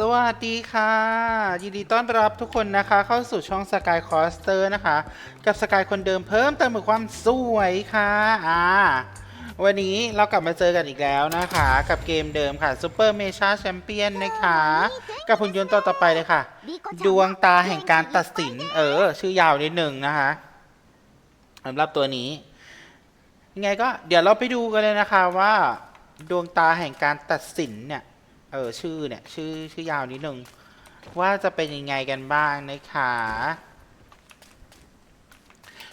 สวัสดีค่ะ ยินดีต้อนรับทุกคนนะคะ เข้าสู่ช่องสกายคอสเตอร์นะคะ กับสกายคนเดิมเพิ่มเติมกับความสวยค่ะอ่าวันนี้เรากลับมาเจอกันอีกแล้วนะคะ กับเกมเดิมค่ะ Super m e c h a Champion นะคะ กับหุ่นยนต์ตัวต่อไปเลยค่ะ ดวงตาแห่งการตัดสิน เออ ชื่อยาวนิดหนึ่งนะคะสำหรับตัวนี้ ยังไงก็เดี๋ยวเราไปดูกันเลยนะคะว่า ดวงตาแห่งการตัดสินเนี่ย เออชื่อเนี่ยชื่อชื่อยาวนิดนึงว่าจะเป็นยังไงกันบ้างนะคะ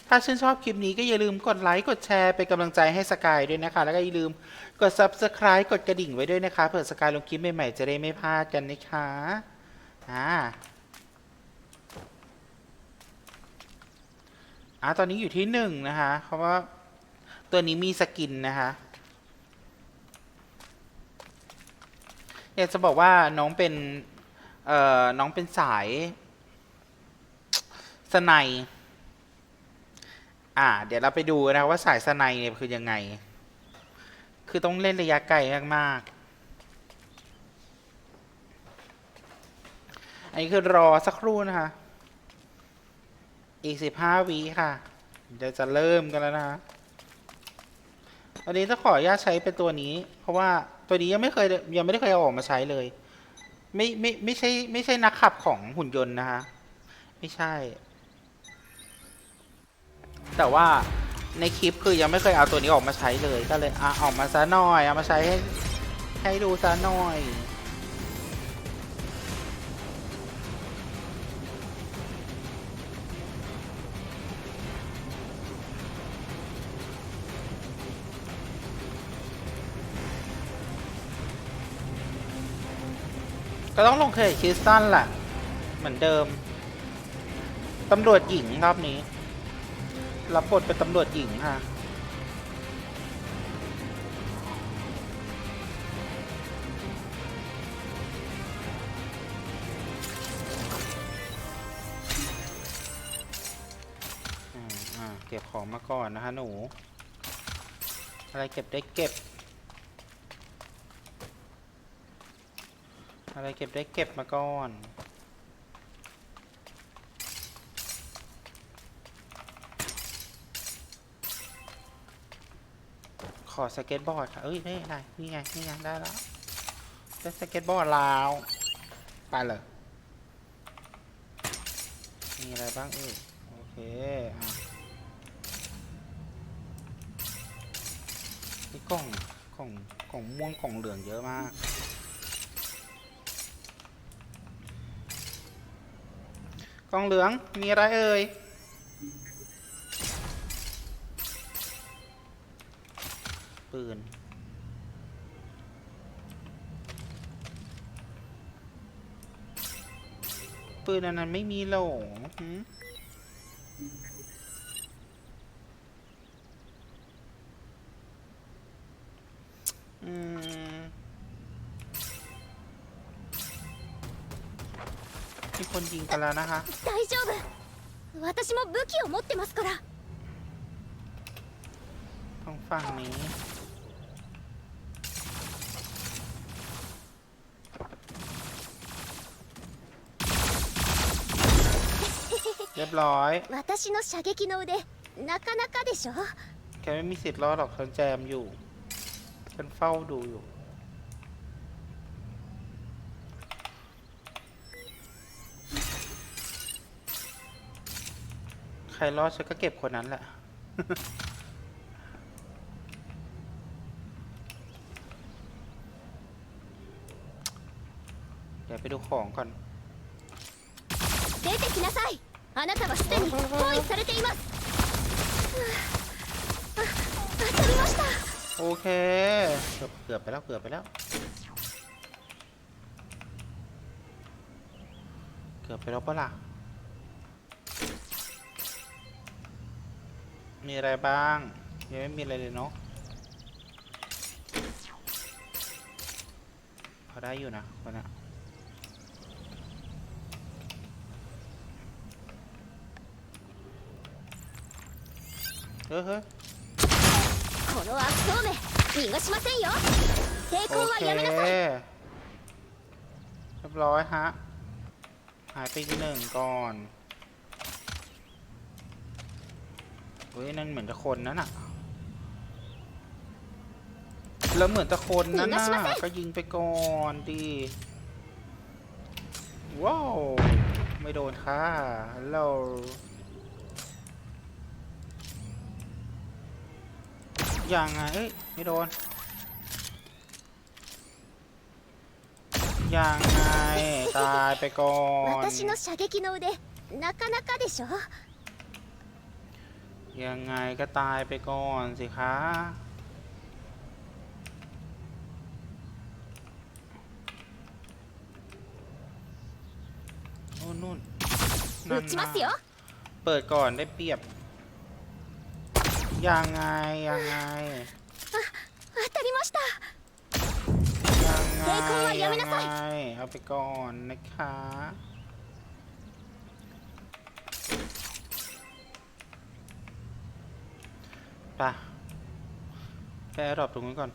ถ้าชื่นชอบคลิปนี้ก็อย่าลืมกดไลค์กดแชร์เป็นกำลังใจให้สกายด้วยนะคะ แล้วก็อย่าลืมกด subscribe กดกระดิ่งไว้ด้วยนะคะเผื่อสกายลงคลิปใหม่ๆจะได้ไม่พลาดกันนะคะอ่าอ่าตอนนี้อยู่ที่หนึ่งนะคะเพราะว่าตัวนี้มีสกินนะคะ อยากจะบอกว่าน้องเป็นเอ่อน้องเป็นสายสไนยอ่า เดี๋ยวเราไปดูนะว่าสายสไนยเนี่ยคือยังไง คือต้องเล่นระยะไกลมากๆ อันนี้คือรอสักครู่นะคะ อีกสิบห้าวิค่ะ เดี๋ยวจะเริ่มกันแล้วนะคะวันนี้จะขออนุญาตใช้เป็นตัวนี้ เพราะว่า ตัวนี้ยังไม่เคยยังไม่ได้เคยเอาออกมาใช้เลย ไม่ไม่ไม่ใช่ไม่ใช่นักขับของหุ่นยนต์นะฮะ ไม่ใช่ แต่ว่าในคลิปคือยังไม่เคยเอาตัวนี้ออกมาใช้เลย ก็เลยอะออกมาซะหน่อย เอามาใช้ให้ให้ดูซะหน่อย ก็ต้องลงเคยคริสตันแหละเหมือนเดิม ตำรวจหญิงรอบนี้ รับบทเป็นตำรวจหญิงค่ะเก็บของมาก่อนนะคะหนู อะไรเก็บได้เก็บ อะไรเก็บได้เก็บมาก่อน ขอสเก็ตบอร์ดค่ะ เอ้ยได้ได้นี่ไง นี่ไง ได้แล้วได้สเก็ตบอร์ดแล้ว ไปเลย มีอะไรบ้างเอ้ยโอเค อะนี่กล่อง กล่อง กล่องม่วงกล่องเหลืองเยอะมาก กองเหลือง มีอะไรเอ่ย ปืน ปืนอันนั้นไม่มีหลหืมอืม มีคนยิงกันแล้วนะคะ 大丈夫私も武器を持ってますから ตรงฝั่งนี้ เรียบร้อย 私の射撃の腕なかなかでしょ แกไม่มีสิทธิ์รอดหรอกฉันแจมอยู่ ฉันเฝ้าดูอยู่ รรอดฉันก็เก็บคนนั้นแหละ เดี๋ยวไปดูของก่อน 出てきなさいあなたはすでに包囲されていますふぅあ当たりました โอเค เกือบเกือบไปแล้ว เกือบไปแล้ว เกือบไปแล้วปะล่ะ มีอะไรบ้าง ยังไม่มีอะไรเลยเนาะ พอได้อยู่นะคนน่ะเฮ้ยเฮ้ย この悪党め逃がしませんよ抵 โอ 抗は เค やめなさい เรียบ บร้อยฮะ หายไปอีกหนึ่งก่อน เฮ้ยนั่นเหมือนจะคนนั่นอะแล้วเหมือนจะคนนั่นน่ะก็ยิงไปก่อนดีว้าวไม่โดนค่ะฮัลโหลยังไงเอ้ยไม่โดนยังไงตายไปก่อน ยังไงก็ตายไปก่อนสิคะโอ้นู่นนั่นนะเปิดก่อนได้เปรียบ ยังไง ยังไงยังไงยังไงเอาไปก่อนนะคะ ปะแกดรอปตรงนี้ก่อน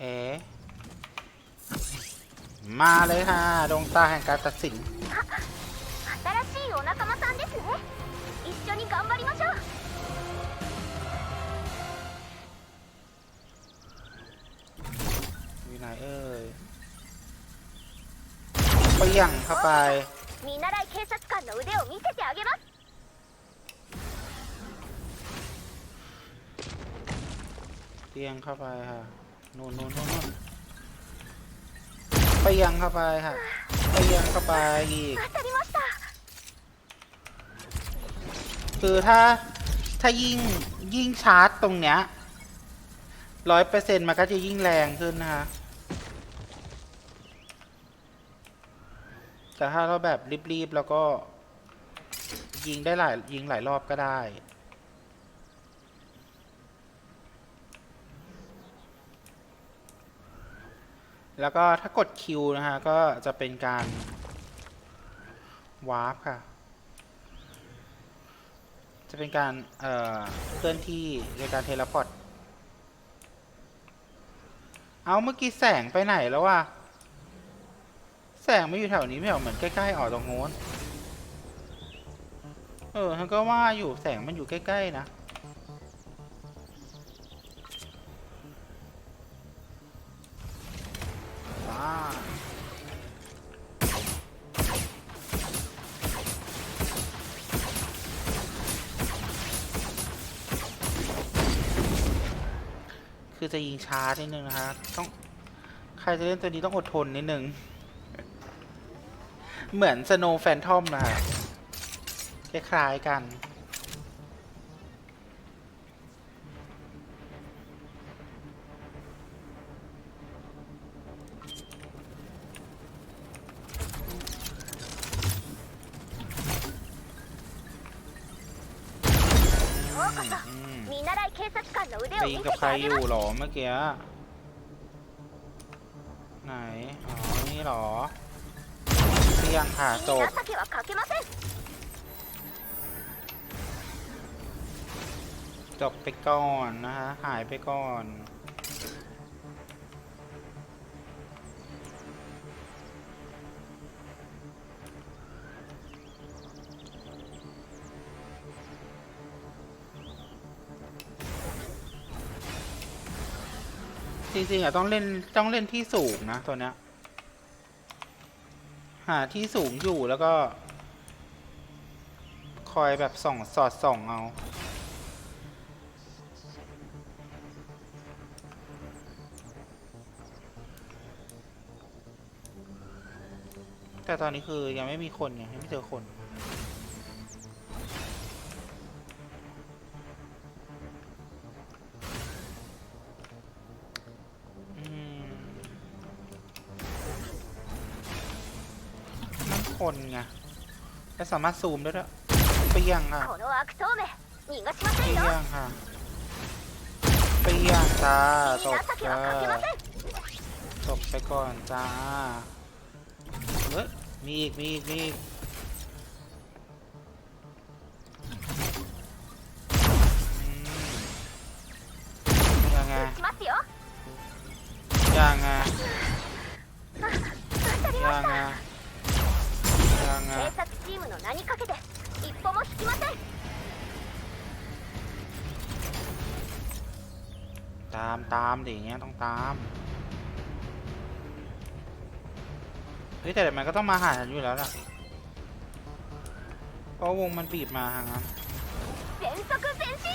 เอ๋มาเลยฮะดวงตาแห่งการตัดสินวินัยเอ้ย เปรี้ยงเข้าไป 見習い警察官の腕を見せてあげます เปรี้ยงเข้าไปค่ะนู่นนู่นนู่นนู่นเปรี้ยงเข้าไปค่ะเปรี้ยงเข้าไปอีก 当たりました คือถ้าถ้ายิ่งยิ่งชาร์จตรงเนี้ยร้อยเปอร์เซ็นต์มันก็จะยิ่งแรงขึ้นนะคะ แต่ถ้าเราแบบรีบๆ แล้วก็ ยิงได้หลายยิงหลายรอบก็ได้ แล้วก็ถ้ากดคิวนะฮะ ก็จะเป็นการวาร์ปค่ะ จะเป็นการเอ่อเคลื่อนที่ในการเทเลพอร์ต เอาเมื่อกี้แสงไปไหนแล้ววะ แสงไม่อยู่แถวนี้ไม่เหรอเหมือนใกล้ๆออกตรงโน้น เออท่านก็ว่าอยู่แสงมันอยู่ใกล้ๆนะอ่าคือจะยิงช้านิดนึงนะคะต้องใครจะเล่นตัวนี้ต้องอดทนนิดนึง เหมือนสโนว์แฟนทอมนะคะคล้ายๆกัน ようこそ อืม 見習い警察官の腕 ไป を ยิง 見 กับ せ ใคร てあ อ げ ยู่ ます หรอเมื่อกี้ ไหน อ๋อ นี่หรอ เรียงค่ะจบจบไปก่อนนะฮะหายไปก่อนจริงๆอะต้องเล่นต้องเล่นที่สูงนะตัวเนี้ย หาที่สูงอยู่แล้วก็ คอยแบบส่องสอดส่องเอาแต่ตอนนี้คือยังไม่มีคนไงยังไม่เจอคน คนไงแะสามารถซูมได้ด้วยเปียงค่ะเปียงค่ะเปียงจ้าตกจ้ตกไปก่อนจ้าเออมีอีกมีอีกมีอีก の名にかけて一歩も引きません ตามตามดิอย่างเงี้ยต้องตาม เฮ้ยแต่มันก็ต้องมาหาฉันอยู่แล้วล่ะ เพราะวงมันบีบมาทางนั้น 全速前進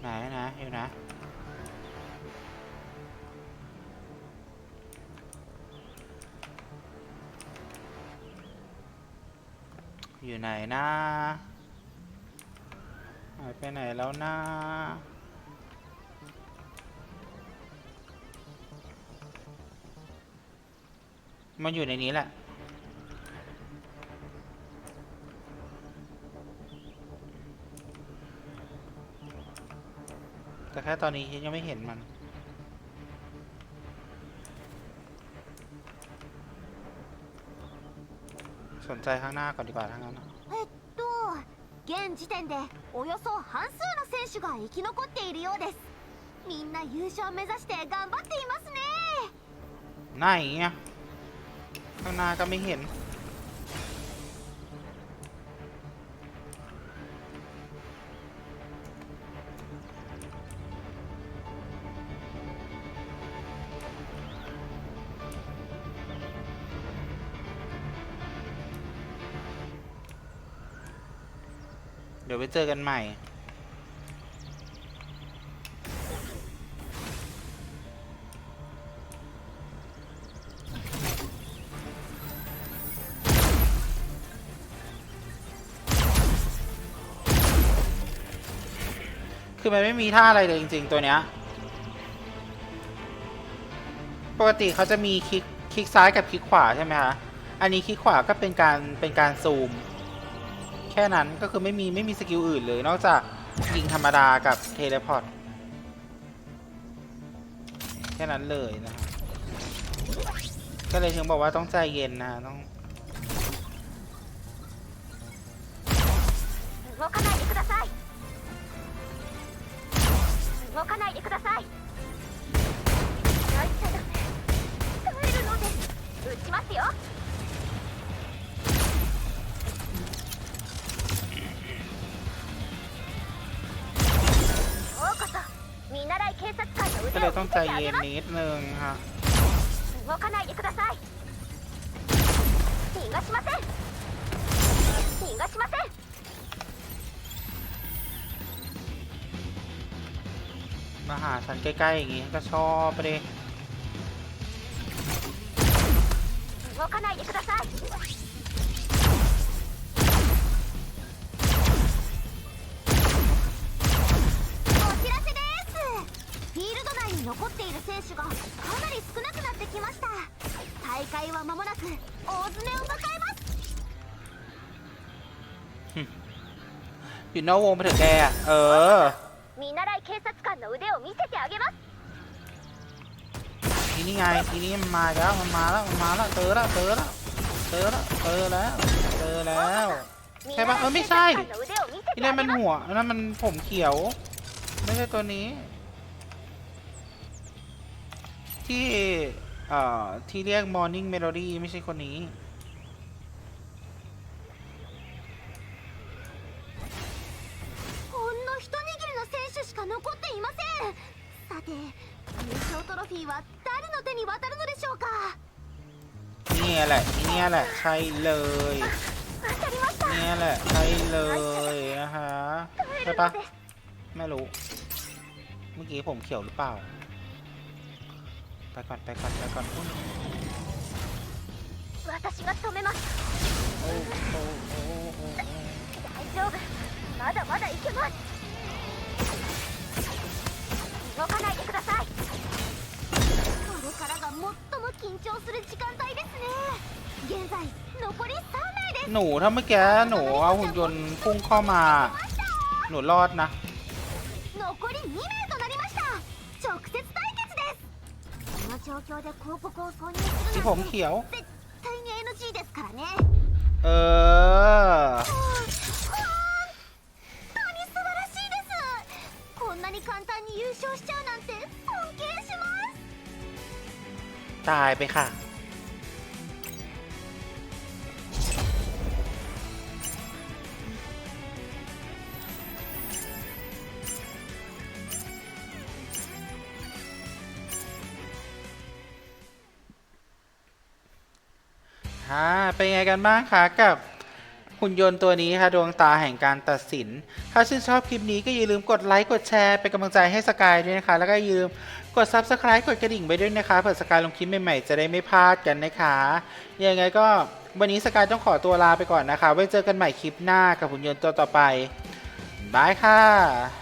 ไหนนะอยู่นะ อยู่ไหนนะหายไปไหนแล้วนะมันอยู่ในนี้แหละ แต่แค่ตอนนี้ยังไม่เห็นมัน สนใจข้างหน้าก่อนดีกว่าทั้างนั้นนะ えっと現時点でおよそ半数の選手が生き残っているようですみんな優勝目指して頑張っていますね ไหนอ่ะข้างหน้าก็ไม่เห็น เดี๋ยวไปเจอกันใหม่ คือมันไม่มีท่าอะไรเลยจริง ๆ ตัวเนี้ย ปกติเขาจะมีคลิกคลิกซ้ายกับคลิกขวาใช่ไหมคะ อันนี้คลิกขวาก็เป็นการเป็นการซูม แค่นั้นก็คือไม่มีไม่มีสกิลอื่นเลย นอกจากยิงธรรมดากับเทเลพอร์ต แค่นั้นเลยนะฮะก็เลยถึงบอกว่าต้องใจเย็นนะต้อง 動かないでください動かないでください泣いちゃダメ耐えるのです撃ちますよ 警察官の ก็ 腕 เลย を ต้อง 見 ใจ せてあ เย็ げ น ます นิดนึงฮะ 動かないでください逃がしません逃がしません มาหาฉันใกล้ๆอย่างงี้ก็ชอบไปเลย 動かないでください に残っている選手がかなり少なくなってきました大会は間もなく大詰めを迎えます อยู่นอกวงไปถึงแกอะเออ 見習い警察官の腕を見せてあげます ทีนี้ไงทีนี้มันมาแล้วมันมาแล้วมันมาแล้วเจอแล้วเจอแล้วเจอแล้วเจอแล้วเจอแล้ว 見 ใช่ปะเออไม่ 警 ใช่ 察官の腕を見せ ที่ て นั่ あ น げ มัน ます หัวอันนั่นมันผมเขียว ไม่ใช่ตัวนี้ ที่เอ่อที่เรียก Morning Melody ไม่ใช่คนนี้ ほんの一握りの選手しか残っていませんさて優勝トロフィーは誰の手に渡るのでしょうか เนี่ยแหละเนี่ยแหละใช่เลย わかりました เนี่ยแหละใช่เลยนะคะ 耐え ใช่ る ปะ のです ไม่รู้ เมื่อกี้ผมเขียวหรือเปล่า ไปก่อนไปก่อนไปก่อนอุ๊ย 私が止めます โอ้โอ้โอ้โอ้ 大丈夫まだまだいけます動かないでくださいこれからが最も緊張する時間帯ですね現在残り3名です หนูถ้าเมื่อกี้หนูเอาหุ่นยนต์พุ่งเข้ามา หนูรอดนะ この状況で広告を挿入す ที่ る ผ なん ม て เขียว 絶対に NG ですからね เออ 本当に素晴らしいですこんなに簡単に優勝しちゃうなんて尊敬します ตายไปค่ะ ค่ะเป็นไงกันบ้างคะกับหุ่นยนต์ตัวนี้ค่ะดวงตาแห่งการตัดสิน ถ้าชื่นชอบคลิปนี้ก็อย่าลืมกดไลค์กดแชร์เป็นกำลังใจให้สกายด้วยนะคะ แล้วก็อย่าลืมกด Subscribe กดกระดิ่งไปด้วยนะคะเผื่อสกายลงคลิปใหม่ๆจะได้ไม่พลาดกันนะคะยังไงก็วันนี้สกายต้องขอตัวลาไปก่อนนะคะ ไว้เจอกันใหม่คลิปหน้ากับหุ่นยนต์ตัวต่อไปบายค่ะ